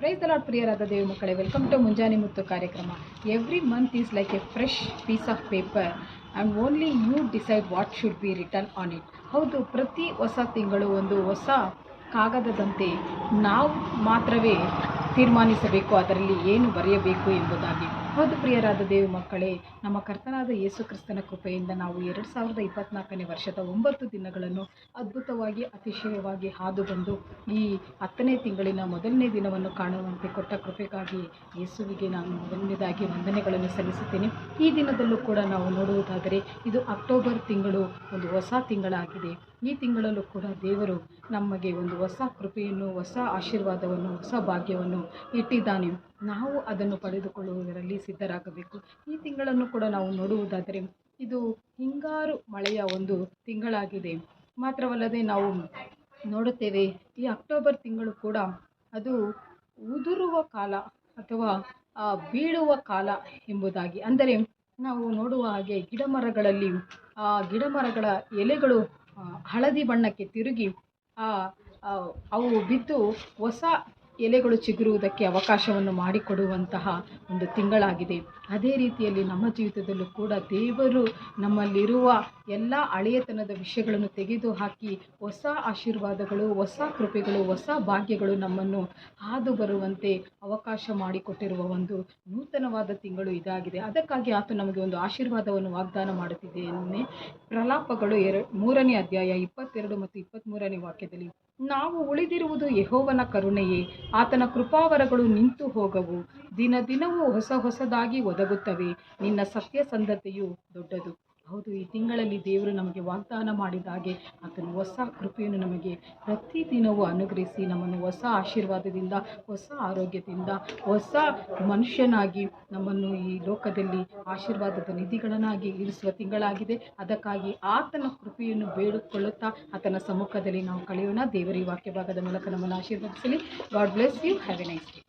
Praise Lord ಪ್ರಿಯರಾದ ದೇವಿ ಮಕ್ಕಳೇ. Welcome to ಮುಂಜಾನೆ ಮುತ್ತು ಕಾರ್ಯಕ್ರಮ. Every month is like a fresh piece of paper and only you decide what should be written on it ಹೌದು, ಪ್ರತಿ ಹೊಸ ತಿಂಗಳು ಒಂದು ಹೊಸ ಕಾಗದದಂತೆ ನಾವು ಮಾತ್ರವೇ ತೀರ್ಮಾನಿಸಬೇಕು, ಅದರಲ್ಲಿ ಏನು ಬರೆಯಬೇಕು ಎಂಬುದಾಗಿ. ಹೌದು ಪ್ರಿಯರಾದ ದೇವಿ ಮಕ್ಕಳೇ, ನಮ್ಮ ಕರ್ತನಾದ ಯೇಸು ಕ್ರಿಸ್ತನ ಕೃಪೆಯಿಂದ ನಾವು ಎರಡು ಸಾವಿರದ ಇಪ್ಪತ್ನಾಲ್ಕನೇ ವರ್ಷದ ಒಂಬತ್ತು ದಿನಗಳನ್ನು ಅದ್ಭುತವಾಗಿ ಅತಿಶಯವಾಗಿ ಹಾದು ಬಂದು ಈ ಹತ್ತನೇ ತಿಂಗಳಿನ ಮೊದಲನೇ ದಿನವನ್ನು ಕಾಣುವಂತೆ ಕೊಟ್ಟ ಕೃಪೆಗಾಗಿ ಯೇಸುವಿಗೆ ನಾನು ಮೊದಲನೇದಾಗಿ ವಂದನೆಗಳನ್ನು ಸಲ್ಲಿಸುತ್ತೇನೆ. ಈ ದಿನದಲ್ಲೂ ಕೂಡ ನಾವು ನೋಡುವುದಾದರೆ ಇದು ಅಕ್ಟೋಬರ್ ತಿಂಗಳು ಒಂದು ಹೊಸ ತಿಂಗಳಾಗಿದೆ. ಈ ತಿಂಗಳಲ್ಲೂ ಕೂಡ ದೇವರು ನಮಗೆ ಒಂದು ಹೊಸ ಕೃಪೆಯನ್ನು, ಹೊಸ ಆಶೀರ್ವಾದವನ್ನು, ಹೊಸ ಭಾಗ್ಯವನ್ನು ಇಟ್ಟಿದ್ದಾನೆ. ನಾವು ಅದನ್ನು ಪಡೆದುಕೊಳ್ಳುವುದರಲ್ಲಿ ಸಿದ್ಧರಾಗಬೇಕು. ಈ ತಿಂಗಳನ್ನು ಕೂಡ ನಾವು ನೋಡುವುದಾದರೆ ಇದು ಹಿಂಗಾರು ಮಳೆಯ ಒಂದು ತಿಂಗಳಾಗಿದೆ. ಮಾತ್ರವಲ್ಲದೆ ನಾವು ನೋಡುತ್ತೇವೆ ಈ ಅಕ್ಟೋಬರ್ ತಿಂಗಳು ಕೂಡ ಅದು ಉದುರುವ ಕಾಲ ಅಥವಾ ಬೀಳುವ ಕಾಲ ಎಂಬುದಾಗಿ. ಅಂದರೆ ನಾವು ನೋಡುವ ಹಾಗೆ ಗಿಡ ಮರಗಳಲ್ಲಿ ಆ ಗಿಡ ಮರಗಳ ಎಲೆಗಳು ಹಳದಿ ಬಣ್ಣಕ್ಕೆ ತಿರುಗಿ ಆ, ಅವು ಬಿದ್ದು ಹೊಸ ಎಲೆಗಳು ಚಿಗುರುವುದಕ್ಕೆ ಅವಕಾಶವನ್ನು ಮಾಡಿಕೊಡುವಂತಹ ಒಂದು ತಿಂಗಳಾಗಿದೆ. ಅದೇ ರೀತಿಯಲ್ಲಿ ನಮ್ಮ ಜೀವಿತದಲ್ಲೂ ಕೂಡ ದೇವರು ನಮ್ಮಲ್ಲಿರುವ ಎಲ್ಲ ಹಳೆಯತನದ ವಿಷಯಗಳನ್ನು ತೆಗೆದುಹಾಕಿ ಹೊಸ ಆಶೀರ್ವಾದಗಳು, ಹೊಸ ಕೃಪೆಗಳು, ಹೊಸ ಭಾಗ್ಯಗಳು ನಮ್ಮನ್ನು ಹಾದು ಬರುವಂತೆ ಅವಕಾಶ ಮಾಡಿಕೊಟ್ಟಿರುವ ಒಂದು ನೂತನವಾದ ತಿಂಗಳು ಇದಾಗಿದೆ. ಅದಕ್ಕಾಗಿ ಆತ ನಮಗೆ ಒಂದು ಆಶೀರ್ವಾದವನ್ನು ವಾಗ್ದಾನ ಮಾಡುತ್ತಿದ್ದೇನೆ. ಪ್ರಲಾಪಗಳು ಎರ ಮೂರನೇ ಅಧ್ಯಾಯ ಇಪ್ಪತ್ತೆರಡು ಮತ್ತು ಇಪ್ಪತ್ತ್ಮೂರನೇ ವಾಕ್ಯದಲ್ಲಿ ನಾವು ಉಳಿದಿರುವುದು ಯಹೋವನ ಕರುಣೆಯೇ, ಆತನ ಕೃಪಾವರಗಳು ನಿಂತು ಹೋಗವು. ದಿನ ದಿನವೂ ಹೊಸ ಹೊಸದಾಗಿ ಒದಗುತ್ತವೆ. ನಿನ್ನ ಸತ್ಯಸಂಧತೆಯು ದೊಡ್ಡದು. ಹೌದು, ಈ ತಿಂಗಳಲ್ಲಿ ದೇವರು ನಮಗೆ ವಾಗ್ದಾನ ಮಾಡಿದ ಹಾಗೆ ಆತನ ಹೊಸ ಕೃಪೆಯನ್ನು ನಮಗೆ ಪ್ರತಿದಿನವೂ ಅನುಗ್ರಹಿಸಿ ನಮ್ಮನ್ನು ಹೊಸ ಆಶೀರ್ವಾದದಿಂದ, ಹೊಸ ಆರೋಗ್ಯದಿಂದ, ಹೊಸ ಮನುಷ್ಯನಾಗಿ ನಮ್ಮನ್ನು ಈ ಲೋಕದಲ್ಲಿ ಆಶೀರ್ವಾದದ ನಿಧಿಗಳನ್ನಾಗಿ ಇರಿಸುವ ತಿಂಗಳಾಗಿದೆ. ಅದಕ್ಕಾಗಿ ಆತನ ಕೃಪೆಯನ್ನು ಬೇಡಿಕೊಳ್ಳುತ್ತಾ ಆತನ ಸಮ್ಮುಖದಲ್ಲಿ ನಾವು ಕಳೆಯೋಣ. ದೇವರ ವಾಕ್ಯ ಭಾಗದ ಮೂಲಕ ನಮ್ಮನ್ನು ಆಶೀರ್ವದಿಸಲಿ. God bless you. Have a nice